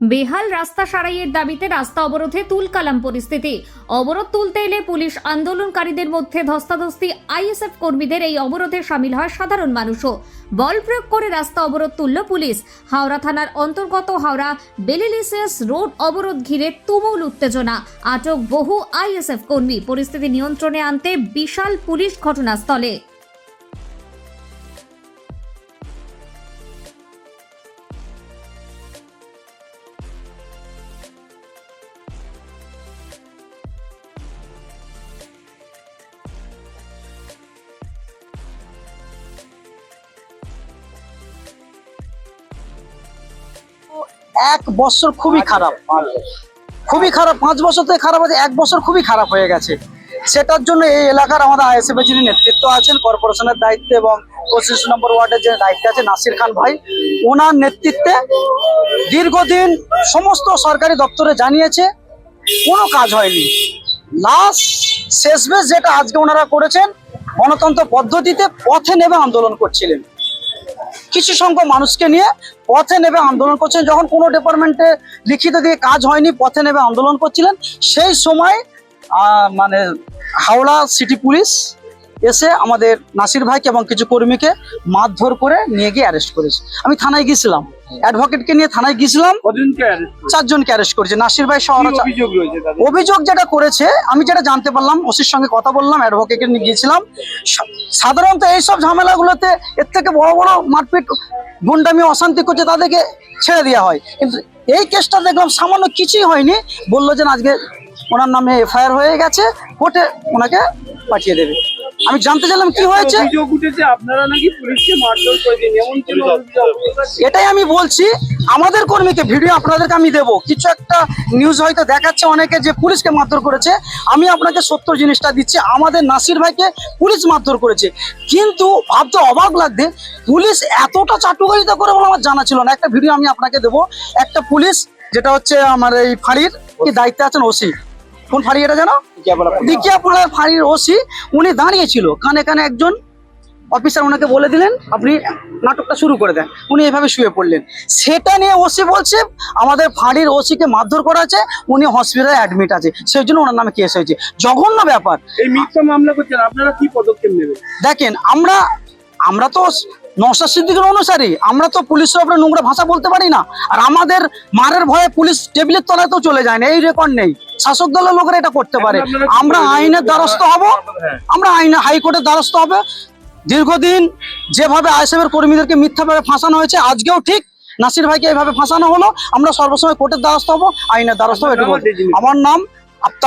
বেহাল রাস্তা সারাইয়ের দাবিতে রাস্তা অবরোধে তুলকালাম পরিস্থিতি। অবরোধ তুলতে এলে পুলিশ আন্দোলনকারীদের মধ্যে ধস্তাধস্তি। আইএসএফ কর্মীদের এই অবরোধে সামিল হয় সাধারণ মানুষও। বল প্রয়োগ করে রাস্তা অবরোধ তুলল পুলিশ। হাওড়া থানার অন্তর্গত হাওড়া বেলিলিসিয়াস রোড অবরোধ ঘিরে তুমুল উত্তেজনা। আটক বহু আইএসএফ কর্মী। পরিস্থিতি নিয়ন্ত্রণে আনতে বিশাল পুলিশ ঘটনাস্থলে। এক বছর খুবই খারাপ। খুবই খারাপ পাঁচ বছর থেকে খারাপ আছে এক বছর খুবই খারাপ হয়ে গেছে। সেটার জন্য এই এলাকার আমাদের আইএসএফ যিনি নেতৃত্ব আছেন কর্পোরেশনের দায়িত্বে এবং পঁচিশ নম্বর ওয়ার্ডের যে দায়িত্বে আছে নাসির খান ভাই ওনার নেতৃত্বে দীর্ঘদিন সমস্ত সরকারি দপ্তরে জানিয়েছে কোনো কাজ হয়নি। লাস্ট শেষ বেশ যেটা আজকে ওনারা করেছেন গণতন্ত্র পদ্ধতিতে পথে নেমে আন্দোলন করছিলেন। কিছু সংখ্যক মানুষকে নিয়ে পথে নেবে আন্দোলন করছেন। যখন কোনো ডিপার্টমেন্টে লিখিত দিয়ে কাজ হয়নি, পথে নেবে আন্দোলন করছিলেন, সেই সময় মানে হাওড়া সিটি পুলিশ এসে আমাদের নাসির ভাইকে এবং কিছু কর্মীকে মারধর করে নিয়ে গিয়ে অ্যারেস্ট করেছে। আমি থানায় গিয়েছিলাম। অ্যাডভোকেটকে নিয়ে থানায় গিয়েছিলাম? চারজনকে অ্যারেস্ট করেছে। নাসির ভাই চা- অভিযোগ যেটা করেছে আমি যেটা জানতে পারলাম ওসির সঙ্গে কথা বললাম অ্যাডভোকেটকে নিয়ে গিয়েছিলাম। সাধারণত এইসব ঝামেলাগুলোতে এর থেকে বড় বড় মারপিট গুন্ডামি অশান্তি করছে তাদেরকে ছেড়ে দেওয়া হয়। কিন্তু এই কেসটা দেখলাম সামান্য কিছুই হয়নি। বলল যে আজকে ওনার নামে এফআইআর হয়ে গেছে কোর্টে ওনাকে পাঠিয়ে দেবে। আমি জানতে চাইলাম কি হয়েছে? অভিযোগ উঠেছে আপনারা নাকি পুলিশকে মারধর করেছেন এমন কোনো এটাই আমি বলছি আমাদের কর্মীকে ভিডিও আপনাদেরকে আমি দেবো। কিছু একটা নিউজ হয়তো দেখাচ্ছে অনেকে যে পুলিশকে মারধর করেছে। আমি আপনাকে সত্য জিনিসটা দিচ্ছি আমাদের নাসির ভাইকে পুলিশ মারধর করেছে। কিন্তু ভাবতে অবাক লাগবে পুলিশ এতটা চাটুকারিতা করে বলে আমার জানা ছিল না। একটা ভিডিও আমি আপনাকে দেবো। একটা পুলিশ যেটা হচ্ছে আমার এই ফাঁড়ির কি দায়িত্বে আছেন ওসি। কোন ফাঁড়ি এটা জানো? দিকিয়াপাড়ার ফাঁড়ির ওসি উনি দাঁড়িয়েছিল। কানে কানে একজন অফিসার ওনাকে বলে দিলেন আপনি নাটকটা শুরু করে দেন। উনি এভাবে শুয়ে পড়লেন। সেটা নিয়ে ওসি বলছে আমাদের ফাঁড়ির ওসিকে মারধর করা আছে উনি হসপিটালে অ্যাডমিট আছে। সেই জন্য ওনার নামে কেস হয়েছে। জঘন্য ব্যাপার। এই মিথ্যা মামলা করছেন আপনারা কি পদক্ষেপ নেবেন? দেখেন আমরা আমরা তো নশা সিদ্দিকের অনুসারী। আমরা তো পুলিশের উপরে নোংরা ভাষা বলতে পারি না। আর আমাদের মারের ভয়ে পুলিশ টেবিলের তলায় তো চলে যায় না। এই রেকর্ড নেই। শাসক দলের লোকেরা এটা করতে পারে। আমরা আইনের দ্বারস্থ হব। হ্যাঁ। আমরা আইনে হাইকোর্টের দ্বারস্থ হবে। দীর্ঘদিন যেভাবে আইএসএফের কর্মীদেরকে মিথ্যাভাবে ফাঁসানো হয়েছে আজকেও ঠিক। নাসির ভাইকে এইভাবে ফাঁসানো হলো। আমরা সর্বসময় কোর্টের দ্বারস্থ হব আইনের দ্বারস্থ হব আমার নাম আফতাব